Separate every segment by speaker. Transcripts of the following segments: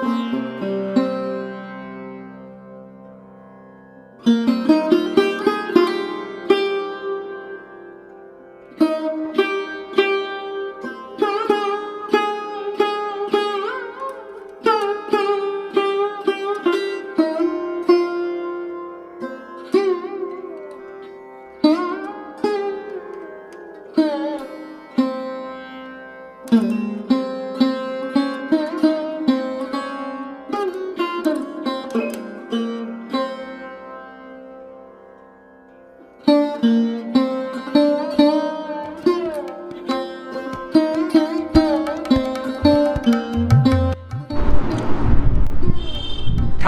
Speaker 1: Thank you.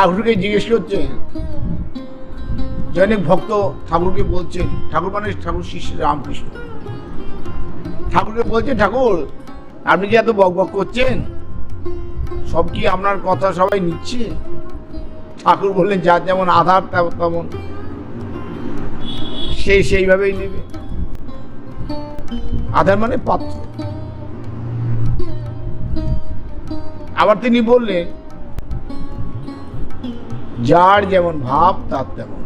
Speaker 1: ঠাকুরকে জিজ্ঞেস করছেন জনক ভক্ত ঠাকুরকে বলছেন ঠাকুর মানে ঠাকুর শিষ্য রামকৃষ্ণ। ঠাকুরকে বলছে, ঠাকুর, আপনি যে এত বক বক করছেন, সব কি আপনার কথা সবাই নিচ্ছে? ঠাকুর বললেন, যার যেমন আধার তেমন। সে সেইভাবেই নেবে। আধার মানে পাত্র। আবার তিনি বললেন যার যেমন ভাব, তার তেমন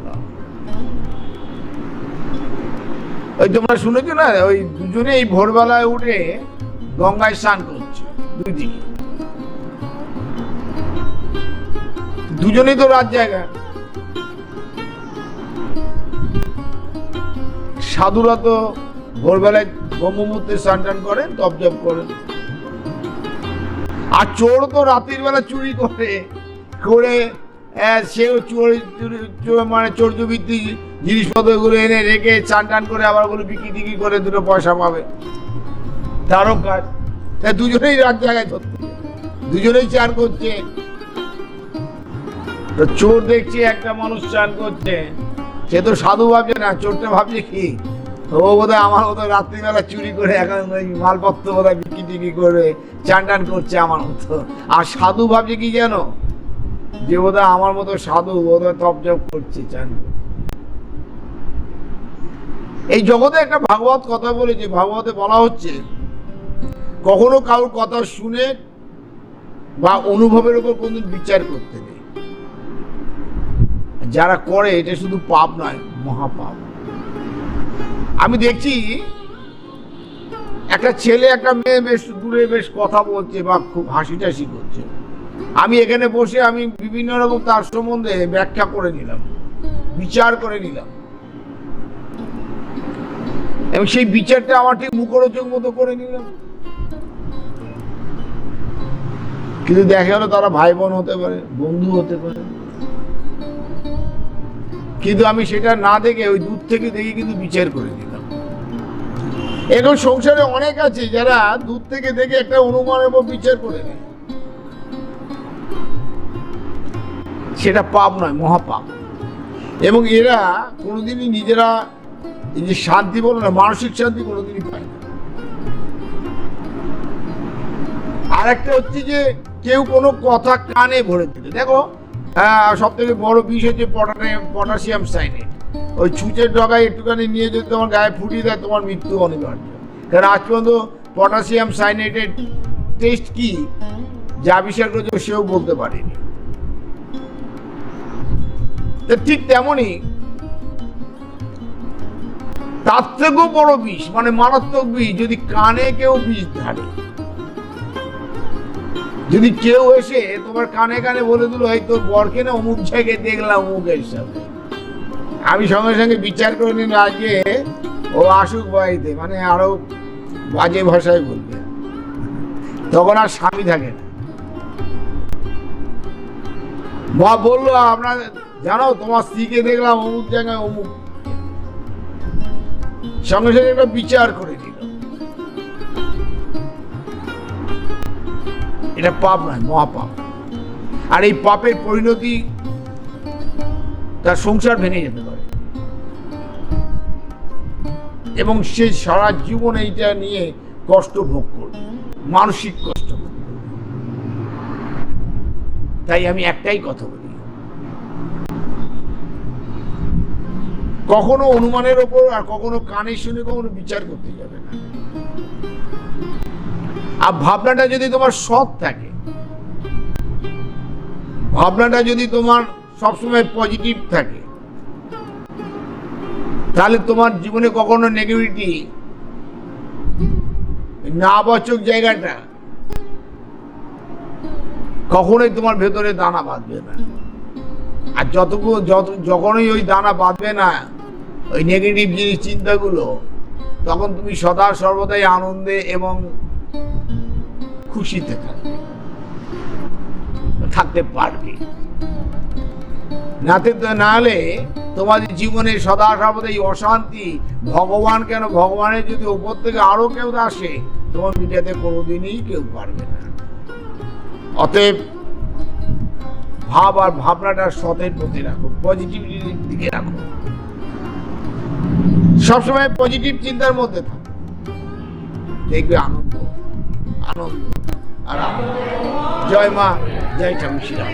Speaker 1: ওই তোমরা শুনেছো না, ওই দুজনে এই ভোরবেলায় উঠে গঙ্গায় স্নান করছে, দুই দিকে। দুজনেই তো রাত জায়গা। সাধুরা তো ভোরবেলায় ব্রহ্মমূর্তে স্নান টান করেন, তপ জপ করেন। আর চোর তো রাতের বেলা চুরি করে করে সেও চোর চুরি- চোর- মানে চোরজবৃত্তি জিনিসপত্রগুলো এনে রেখে চান টান করে আবার ওগুলো বিক্রি টিকি করে দুটো পয়সা পাবে। তারও কাজ। দুজনেই রাত জায়গায় ধরতে দুজনেই চান করছে। তো চোর দেখছে, একটা মানুষ চান করছে। সে তো সাধু ভাবছে না, চোরটা ভাবছে কি? ও বোধহয় আমার মতো রাত্রিবেলা চুরি করে এখন ওই মালপত্র বোধহয় বিক্রি টিকি করে চান টান করছে আমার মতো। আর সাধু ভাবছে কি জানো যে বোধহয় আমার মতো সাধু বোধহয় তপ জপ করছে চান এই জগতে একটা ভাগবত কথা বলেছে ভাগবতে বলা হচ্ছে, কখনো কারোর কথা শুনে বা অনুভবের উপর কোনদিন বিচার করতে নেই। যারা করে, এটা শুধু পাপ নয়, মহাপাপ। আমি দেখছি একটা ছেলে, একটা মেয়ে বেশ দূরে বেশ কথা বলছে বা খুব হাসি টাসি করছে। আমি এখানে বসে আমি বিভিন্ন রকম তার সম্বন্ধে ব্যাখ্যা করে নিলাম, বিচার করে নিলাম। এবং সেই বিচারটা আমার ঠিক মুখরোচক মতো করে নিলাম। কিন্তু দেখা গেল তারা ভাই বোন হতে পারে, বন্ধু হতে পারে। কিন্তু আমি সেটা না দেখে ওই দূর থেকে দেখে কিন্তু বিচার করে দিলাম এখন সংসারে অনেক আছে যারা দূর থেকে দেখে একটা অনুমানের উপর বিচার করে নেয়। সেটা পাপ নয়, মহাপাপ। এবং এরা কোনোদিনই নিজেরা এই যে শান্তি বলো না, মানসিক শান্তি কোনোদিনই পায় না। আর একটা হচ্ছে যে কেউ কোনো কথা কানে ভরে দিলে। দেখো সব থেকে বড় বিষ হচ্ছে পটাশিয়াম সাইনেট। ওই ছুঁচের ডগায় একটুখানি নিয়ে যদি তোমার গায়ে ফুটিয়ে দেয়, তোমার মৃত্যু অনিবার্য। কারণ আজ পর্যন্ত পটাশিয়াম সাইনেটের টেস্ট কি? যা আবিষ্কার করেছে সেও বলতে পারেনি। ঠিক তেমনই তার থেকেও বড় বিষ মানে মারাত্মক বিষ, যদি কানে কেউ বিষ ধারে যদি কেউ এসে তোমার কানে কানে বলে দিল, এই তোর বরকে না অমুক জায়গায় দেখলাম অমুকের সাথে। আমি সঙ্গে সঙ্গে বিচার করে নিন আজকে ও আসুক বাড়িতে মানে আরও বাজে ভাষায় বলবে। তখন আর স্বামী থাকে না। মা বলল আপনার জানো, তোমার স্ত্রীকে দেখলাম অমুক জায়গায় অমুক। সঙ্গে সঙ্গে একটা বিচার করে দিল। এটা পাপ নয়, মহাপাপ। আর এই পাপের পরিণতি তার সংসার ভেঙে যেতে পারে। এবং সে সারা জীবন এইটা নিয়ে কষ্ট ভোগ করবে, মানসিক কষ্ট তাই আমি একটাই কথা বলি কখনো অনুমানের ওপর আর কখনো কানে শুনে কখনো বিচার করতে যাবে না। আর ভাবনাটা যদি তোমার সৎ থাকে, ভাবনাটা যদি তোমার সবসময় পজিটিভ থাকে, তাহলে তোমার জীবনে কখনো নেগেটিভিটি না বাচক জায়গাটা কখনোই তোমার ভেতরে দানা বাঁধবে না। আর যতটুকু যত যখনই ওই দানা বাঁধবে না ওই নেগেটিভ জিনিস চিন্তাগুলো, তখন তুমি সদা সর্বদাই আনন্দে এবং খুশিতে থাকবে। থাকতে পারবে। নাতে না হলে তোমাদের জীবনে সদা সর্বদাই অশান্তি, ভগবান কেন? ভগবানের যদি উপর থেকে আরও কেউ আসে, তোমার মিটাতে কোনোদিনই কেউ পারবে না। অতএব ভাব আর ভাবনাটা সতের প্রতি রাখো পজিটিভিটির দিকে রাখো। সবসময় পজিটিভ চিন্তার মধ্যে থাকো। দেখবে আনন্দ আনন্দ আর জয় মা জয় ঠাকুর শ্রীরাম